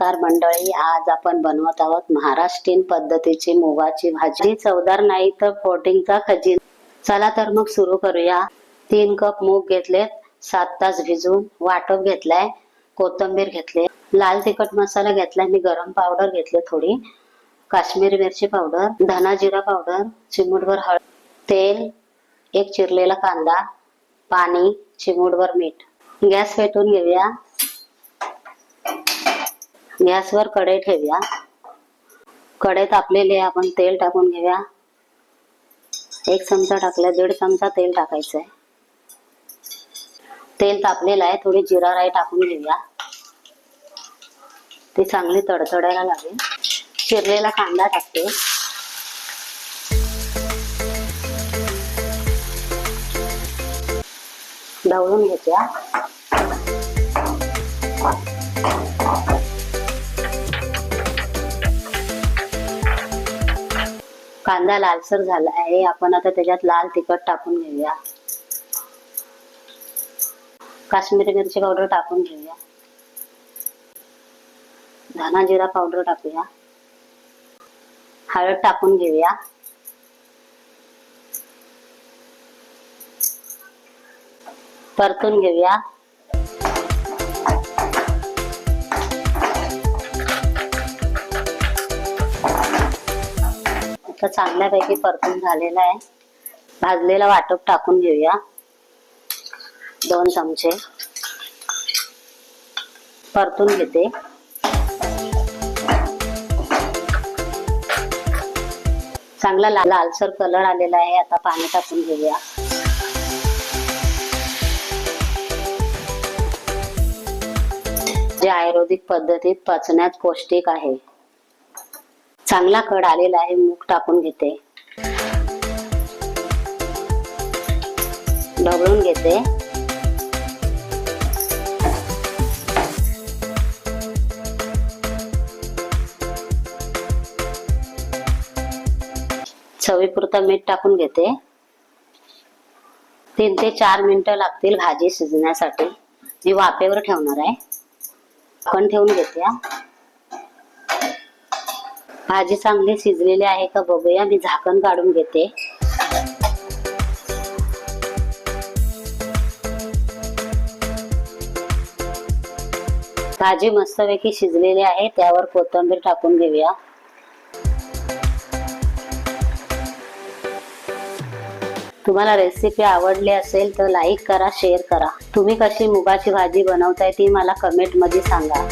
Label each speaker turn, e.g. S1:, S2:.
S1: मंडळी आज आपण बनवत आहोत महाराष्ट्रीयन पद्धतीची मुगाची भाजी. चवदार नाही तर प्रोटीनचा खजिन. चला तर मग सुरू करूया. तीन कप मूग घेतलेत सात तास भिजून वाटप घेतलाय कोथिंबीर घेतले लाल तिखट मसाला घेतलाय मी गरम पावडर घेतले थोडी काश्मीरी मिरची पावडर धना जिरा पावडर चिमूटभर हळद तेल एक चिरलेला कांदा पाणी चिमूटभर मीठ. गॅस पेटवून घेऊया. गॅसवर कढई ठेवूया. कढई तापलेली आहे आपण तेल टाकून घेऊया. एक चमचा टाकला दीड चमचा तेल टाकायचं आहे तेल तापलेलं आहे थोडी जिरा राई टाकून घेऊया. ती चांगली तडतडायला लागेल. चिरलेला कांदा टाकते. ढवळून घेत्या कांदा लालसर झाला आहे. आपण आता त्याच्यात लाल तिखट टाकून घेऊया. काश्मीरी मिरची पावडर टाकून घेऊया. धना जिरा पावडर टाकूया. हळद टाकून घेऊया. परतून घेऊया. आता चांगल्यापैकी परतून झालेला आहे. भाजलेला वाटप टाकून घेऊया. दोन चमचे. परतून घेते. चांगला लाल लालसर कलर आलेला आहे. आता पाणी टाकून घेऊया. जे आयुर्वेदिक पद्धतीत पचण्यात पौष्टिक आहे. चांगला कड आलेला आहे मूग टाकून घेते. ढवळून घेते. चवीपुरतं मीठ टाकून घेते. तीन ते चार मिनिटं लागतील भाजी शिजण्यासाठी. मी वाफेवर ठेवणार आहे. आपण ठेवून घेते भाजी चांगली शिजलेली आहे का बघूया. मी झाकण काढून घेते. भाजी मस्तपैकी शिजलेली आहे. त्यावर कोथिंबीर टाकून घेऊया. तुम्हाला रेसिपी आवडली असेल तर लाईक करा शेअर करा. तुम्ही कशी मुगाची भाजी बनवताय ती मला कमेंटमध्ये सांगा.